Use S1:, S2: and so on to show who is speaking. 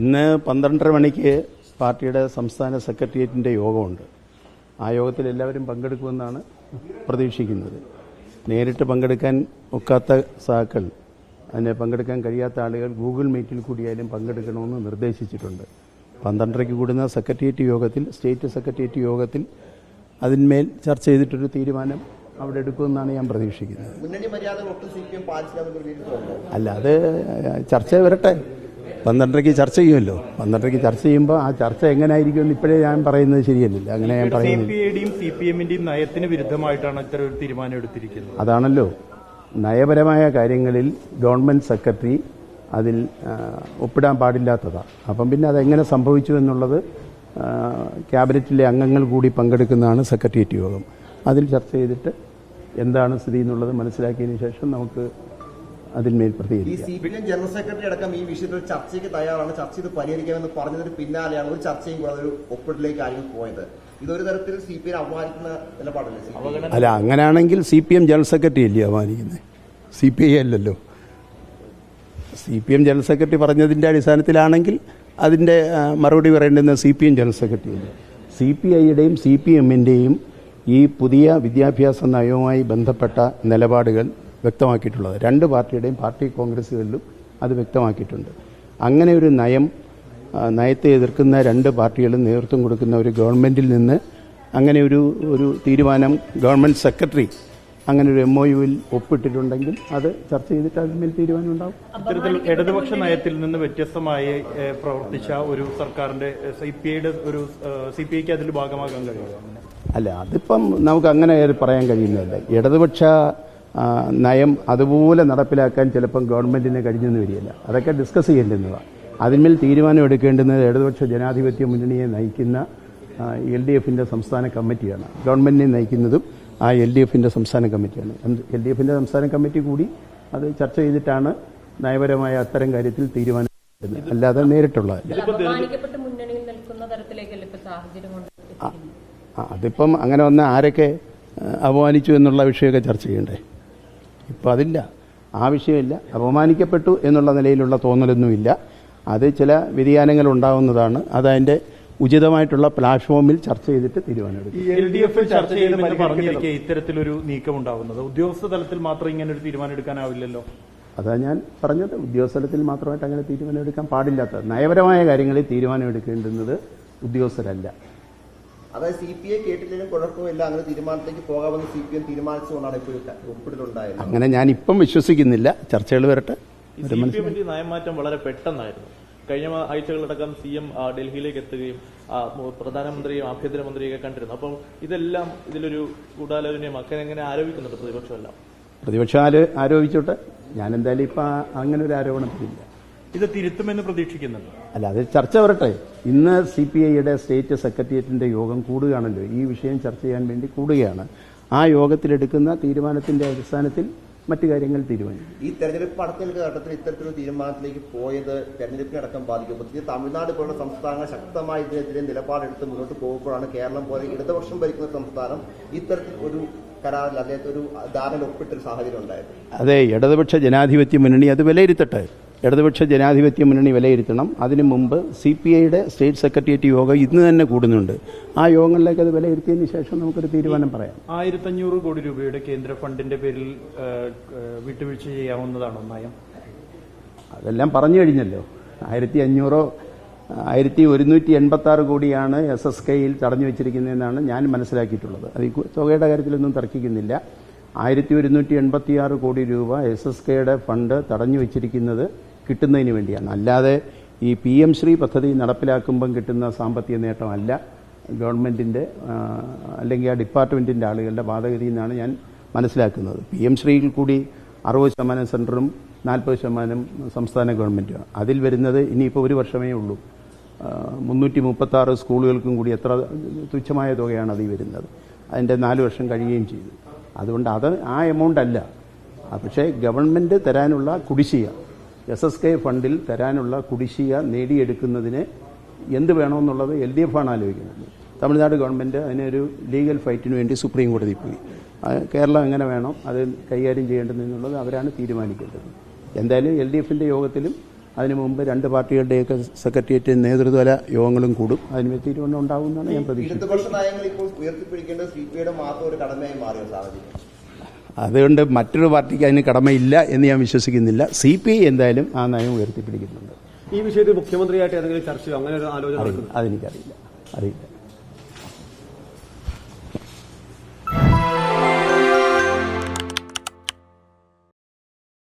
S1: ഇന്ന് പന്ത്രണ്ടര മണിക്ക് പാർട്ടിയുടെ സംസ്ഥാന സെക്രട്ടേറിയറ്റിന്റെ യോഗമുണ്ട്. ആ യോഗത്തിൽ എല്ലാവരും പങ്കെടുക്കുമെന്നാണ് പ്രതീക്ഷിക്കുന്നത്. നേരിട്ട് പങ്കെടുക്കാൻ ഒക്കാത്ത സാക്കൾ അതിനെ പങ്കെടുക്കാൻ കഴിയാത്ത ആളുകൾ ഗൂഗിൾ മീറ്റിൽ കൂടിയാലും പങ്കെടുക്കണമെന്ന് നിർദ്ദേശിച്ചിട്ടുണ്ട്. പന്ത്രണ്ടരയ്ക്ക് കൂടുന്ന സെക്രട്ടേറിയറ്റ് യോഗത്തിൽ സ്റ്റേറ്റ് സെക്രട്ടേറിയറ്റ് യോഗത്തിൽ അതിന്മേൽ ചർച്ച ചെയ്തിട്ടൊരു തീരുമാനം അവിടെ എടുക്കുമെന്നാണ് ഞാൻ പ്രതീക്ഷിക്കുന്നത്. അല്ല അത് ചർച്ച വരട്ടെ. പന്ത്രണ്ടരയ്ക്ക് ചർച്ച ചെയ്യുമല്ലോ. പന്ത്രണ്ടരയ്ക്ക് ചർച്ച ചെയ്യുമ്പോൾ ആ ചർച്ച എങ്ങനെയായിരിക്കും എന്ന് ഇപ്പോഴേ ഞാൻ പറയുന്നത് ശരിയല്ല അങ്ങനെ ഞാൻ
S2: പറയുന്നത്
S1: പറയുന്നില്ല
S2: പി ഐയുടെയും സി പി എമ്മിന്റെയും നയത്തിന് വിരുദ്ധമായിട്ടാണ് ഇത്തരം ഒരു തീരുമാനം എടുത്തിരിക്കുന്നത്.
S1: അതാണല്ലോ. നയപരമായ കാര്യങ്ങളിൽ ഗവൺമെന്റ് സെക്രട്ടറി അതിൽ ഒപ്പിടാൻ പാടില്ലാത്തതാണ് അപ്പം പിന്നെ അതെങ്ങനെ സംഭവിച്ചു എന്നുള്ളത് ക്യാബിനറ്റിലെ അംഗങ്ങൾ കൂടി പങ്കെടുക്കുന്നതാണ് സെക്രട്ടേറിയറ്റ് യോഗം. അതിൽ ചർച്ച ചെയ്തിട്ട് എന്താണ് സ്ഥിതി എന്നുള്ളത് മനസ്സിലാക്കിയതിന് ശേഷം നമുക്ക് അതിന്മേൽ പ്രതികരിക്കും
S3: C P M general secretary അടക്കം ഈ വിഷയത്തിൽ ചർച്ചയ്ക്ക് തയ്യാറാണ്. ചർച്ച ചെയ്ത് പരിഹരിക്കാമെന്ന് പറഞ്ഞതിന് പിന്നാലെയാണ് ഒരു ചർച്ചയും കൂടാതെ ഒരു ഒപ്പിടലേക്ക് ആയിരിക്കും പോയത്. ഇതൊരു തരത്തിൽ സി പി എം അപമാനിക്കുന്ന നിലപാടല്ലേ
S1: അല്ല അങ്ങനെയാണെങ്കിൽ C P M general secretary അല്ലേ അപമാനിക്കുന്നത് സി പി ഐ അല്ലല്ലോ. C P M general secretary പറഞ്ഞതിന്റെ അടിസ്ഥാനത്തിലാണെങ്കിൽ അതിന്റെ മറുപടി പറയേണ്ടുന്ന C P M general secretary അല്ലേ? സി പി ഐയുടെയും സി പി എമ്മിന്റെയും ഈ പുതിയ വിദ്യാഭ്യാസ നയവുമായി ബന്ധപ്പെട്ട നിലപാടുകൾ വ്യക്തമാക്കിയിട്ടുള്ളത്. രണ്ട് പാർട്ടിയുടെയും പാർട്ടി കോൺഗ്രസുകളിലും അത് വ്യക്തമാക്കിയിട്ടുണ്ട്. അങ്ങനെ ഒരു നയം നയത്തെ എതിർക്കുന്ന രണ്ട് പാർട്ടികളും നേതൃത്വം കൊടുക്കുന്ന ഒരു ഗവൺമെന്റിൽ നിന്ന് അങ്ങനെ ഒരു ഒരു തീരുമാനം ഗവൺമെന്റ് സെക്രട്ടറി അങ്ങനെ ഒരു എം ഒ യുവിൽ ഒപ്പിട്ടിട്ടുണ്ടെങ്കിൽ അത് ചർച്ച ചെയ്തിട്ട് അതിന്മേൽ തീരുമാനം ഉണ്ടാവും
S2: ഇത്തരത്തിൽ ഇടതുപക്ഷ നയത്തിൽ നിന്ന് വ്യത്യസ്തമായി പ്രവർത്തിച്ച ഒരു സർക്കാരിന്റെ സി പി ഐയുടെ ഒരു സി പി ഐക്ക് അതിൽ ഭാഗമാകാൻ കഴിയും
S1: അല്ല അതിപ്പം നമുക്ക് അങ്ങനെ പറയാൻ കഴിയുന്നില്ല. ഇടതുപക്ഷ നയം അതുപോലെ നടപ്പിലാക്കാൻ ചിലപ്പം ഗവൺമെന്റിനെ കഴിഞ്ഞെന്ന് വരികയില്ല. അതൊക്കെ ഡിസ്കസ് ചെയ്യേണ്ടുന്നതാണ് അതിന്മേൽ തീരുമാനം എടുക്കേണ്ടുന്നത് ഇടതുപക്ഷ ജനാധിപത്യ മുന്നണിയെ നയിക്കുന്ന എൽ ഡി എഫിന്റെ സംസ്ഥാന കമ്മിറ്റിയാണ്. ഗവൺമെന്റിനെ നയിക്കുന്നതും ആ എൽ ഡി എഫിന്റെ സംസ്ഥാന കമ്മിറ്റിയാണ്. എൽ ഡി എഫിന്റെ സംസ്ഥാന കമ്മിറ്റി കൂടി അത് ചർച്ച ചെയ്തിട്ടാണ് നയപരമായ അത്തരം കാര്യത്തിൽ തീരുമാനം. അല്ലാതെ നേരിട്ടുള്ള അതിപ്പം അങ്ങനെ വന്ന ആരൊക്കെ അപമാനിച്ചു എന്നുള്ള വിഷയമൊക്കെ ചർച്ച ചെയ്യണ്ടേ? ഇപ്പം അതില്ല. ആവശ്യമില്ല. അപമാനിക്കപ്പെട്ടു എന്നുള്ള നിലയിലുള്ള തോന്നലൊന്നുമില്ല. അത് ചില വ്യതിയാനങ്ങൾ ഉണ്ടാവുന്നതാണ്. അതതിന്റെ ഉചിതമായിട്ടുള്ള പ്ലാറ്റ്ഫോമിൽ ചർച്ച ചെയ്തിട്ട് തീരുമാനമെടുക്കും.
S2: ഇത്തരത്തിലൊരു നീക്കം ഉണ്ടാവുന്നത് ഉദ്യോഗസ്ഥ തലത്തിൽ മാത്രം ഇങ്ങനെ ഒരു തീരുമാനം എടുക്കാനാവില്ലല്ലോ
S1: അതാ ഞാൻ പറഞ്ഞത്. ഉദ്യോഗസ്ഥലത്തിൽ മാത്രമായിട്ട് അങ്ങനെ തീരുമാനമെടുക്കാൻ പാടില്ലാത്ത നയപരമായ കാര്യങ്ങളിൽ തീരുമാനമെടുക്കേണ്ടുന്നത് ഉദ്യോഗസ്ഥരല്ല.
S3: അതായത് സി പി ഐ കേട്ടില്ലെങ്കിലും കുഴപ്പമില്ല. അങ്ങനെ തീരുമാനത്തേക്ക് പോകാമെന്ന് സി പി എം തീരുമാനിച്ചുകൊണ്ടാണ് ഒപ്പിടലുണ്ടായത്.
S1: അങ്ങനെ ഞാൻ ഇപ്പം വിശ്വസിക്കുന്നില്ല. ചർച്ചകൾ വരട്ടെ.
S4: ഈ സി പി എമ്മിന്റെ നയമാറ്റം വളരെ പെട്ടെന്നായിരുന്നു. കഴിഞ്ഞ ആഴ്ചകളടക്കം ആഴ്ചകളിലടക്കം സി എം ഡൽഹിയിലേക്ക് എത്തുകയും പ്രധാനമന്ത്രിയും ആഭ്യന്തരമന്ത്രിയൊക്കെ കണ്ടിരുന്നു. അപ്പം ഇതെല്ലാം ഇതിലൊരു ഗൂഢാലോചനയും ഒക്കെ എങ്ങനെ ആരോപിക്കുന്നുണ്ട് പ്രതിപക്ഷമല്ല?
S1: പ്രതിപക്ഷം ആര് ആരോപിച്ചോട്ടെ? ഞാൻ എന്തായാലും ഇപ്പം അങ്ങനെ ഒരു ആരോപണത്തിലില്ല.
S2: ഇത് തിരുത്തുമെന്ന് പ്രതീക്ഷിക്കുന്നുണ്ട്.
S1: അല്ല അത് ചർച്ച വരട്ടെ. ഇന്ന് സി പി ഐയുടെ സ്റ്റേറ്റ് സെക്രട്ടേറിയറ്റിന്റെ യോഗം കൂടുകയാണല്ലോ. ഈ വിഷയം ചർച്ച ചെയ്യാൻ വേണ്ടി കൂടുകയാണ്. ആ യോഗത്തിലെടുക്കുന്ന തീരുമാനത്തിന്റെ അടിസ്ഥാനത്തിൽ മറ്റു കാര്യങ്ങൾ തീരുമാനിക്കും.
S3: ഈ തെരഞ്ഞെടുപ്പ് അടുത്ത ഘട്ടത്തിൽ ഇത്തരത്തിലൊരു തീരുമാനത്തിലേക്ക് പോയത് തെരഞ്ഞെടുപ്പിനെ അടക്കം ബാധിക്കും പ്രത്യേകിച്ച് തമിഴ്നാട് പോലുള്ള സംസ്ഥാനങ്ങൾ ശക്തമായി ഇതിനെതിരെ നിലപാടെടുത്ത് മുന്നോട്ട് പോകുമ്പോഴാണ് കേരളം പോലെ ഇടതുപക്ഷം ഭരിക്കുന്ന സംസ്ഥാനം ഇത്തരത്തിൽ ഒരു കരാറിൽ അദ്ദേഹത്തെ ഒരു ധാരണ ഒപ്പിട്ടൊരു സാഹചര്യം ഉണ്ടായത്.
S1: അതെ ഇടതുപക്ഷ ജനാധിപത്യ മുന്നണി അത് വിലയിരുത്തട്ടെ. ഇടതുപക്ഷ ജനാധിപത്യ മുന്നണി വിലയിരുത്തണം. അതിനു മുമ്പ് സി പി ഐയുടെ സ്റ്റേറ്റ് സെക്രട്ടേറിയറ്റ് യോഗം ഇന്ന് തന്നെ കൂടുന്നുണ്ട്. ആ യോഗങ്ങളിലേക്ക് അത് വിലയിരുത്തിയതിന് ശേഷം നമുക്കൊരു തീരുമാനം പറയാം.
S2: ആയിരത്തഞ്ഞൂറ് കോടി രൂപയുടെ കേന്ദ്ര ഫണ്ടിന്റെ പേരിൽ വിട്ടുവീഴ്ച ചെയ്യാവുന്നതാണോ നയം
S1: അതെല്ലാം പറഞ്ഞു കഴിഞ്ഞല്ലോ. ആയിരത്തി അഞ്ഞൂറോ ആയിരത്തി ഒരുന്നൂറ്റി എൺപത്തി ആറ് കോടിയാണ് എസ് എസ് കെയിൽ തടഞ്ഞു വെച്ചിരിക്കുന്നതെന്നാണ് ഞാൻ മനസ്സിലാക്കിയിട്ടുള്ളത്. അത് തുകയുടെ കാര്യത്തിലൊന്നും തർക്കിക്കുന്നില്ല. ആയിരത്തി ഒരുന്നൂറ്റി എൺപത്തി ആറ് കോടി രൂപ എസ് എസ് കെയുടെ ഫണ്ട് തടഞ്ഞു വെച്ചിരിക്കുന്നത് കിട്ടുന്നതിന് വേണ്ടിയാണ്. അല്ലാതെ ഈ പി എം ശ്രീ പദ്ധതി നടപ്പിലാക്കുമ്പം കിട്ടുന്ന സാമ്പത്തിക നേട്ടമല്ല. ഗവൺമെന്റിന്റെ അല്ലെങ്കിൽ ആ ഡിപ്പാർട്ട്മെന്റിന്റെ ആളുകളുടെ വാദഗതി എന്നാണ് ഞാൻ മനസ്സിലാക്കുന്നത്. പി എം ശ്രീയിൽ കൂടി അറുപത് ശതമാനം സെന്ററും നാൽപ്പത് ശതമാനം സംസ്ഥാന ഗവൺമെന്റും അതിൽ വരുന്നത് ഇനിയിപ്പോൾ ഒരു വർഷമേ ഉള്ളൂ. മുന്നൂറ്റി മുപ്പത്തി ആറ് സ്കൂളുകൾക്കും കൂടി എത്ര തുച്ഛമായ തുകയാണ് അതിൽ വരുന്നത്. അതിന്റെ നാല് വർഷം കഴിയുകയും ചെയ്തു. അതുകൊണ്ട് അത് ആ എമൗണ്ട് അല്ല. പക്ഷേ ഗവൺമെന്റ് തരാനുള്ള കുടിശ്ശിക എസ് എസ് കെ ഫണ്ടിൽ തരാനുള്ള കുടിശ്ശിക നേടിയെടുക്കുന്നതിന് എന്ത് വേണമെന്നുള്ളത് എൽ ഡി എഫ് ആണ് ആലോചിക്കുന്നത്. തമിഴ്നാട് ഗവൺമെന്റ് അതിനൊരു ലീഗൽ ഫൈറ്റിന് വേണ്ടി സുപ്രീം കോടതി പോയി. കേരളം എങ്ങനെ വേണം അത് കൈകാര്യം ചെയ്യേണ്ടതെന്നുള്ളത് അവരാണ് തീരുമാനിക്കേണ്ടത്. എന്തായാലും എൽ ഡി എഫിന്റെ യോഗത്തിലും അതിനു മുമ്പ് രണ്ട് പാർട്ടികളുടെയൊക്കെ സെക്രട്ടേറിയറ്റ് നേതൃത്വല യോഗങ്ങളും കൂടും. അതിന് തീരുമാനം ഉണ്ടാകുമെന്നാണ് ഞാൻ പ്രതീക്ഷിക്കുന്നത്. അതുകൊണ്ട് മറ്റൊരു പാർട്ടിക്ക് അതിന് കടമയില്ല എന്ന് ഞാൻ വിശ്വസിക്കുന്നില്ല. സി പി ഐ എന്തായാലും ആ നയം ഉയർത്തിപ്പിടിക്കുന്നുണ്ട്.
S5: ഈ വിഷയത്തിൽ മുഖ്യമന്ത്രിയായിട്ട് ഏതെങ്കിലും ചർച്ചയോ അങ്ങനെ ഒരു ആലോചന
S1: അതെനിക്കറിയില്ല. അറിയില്ല.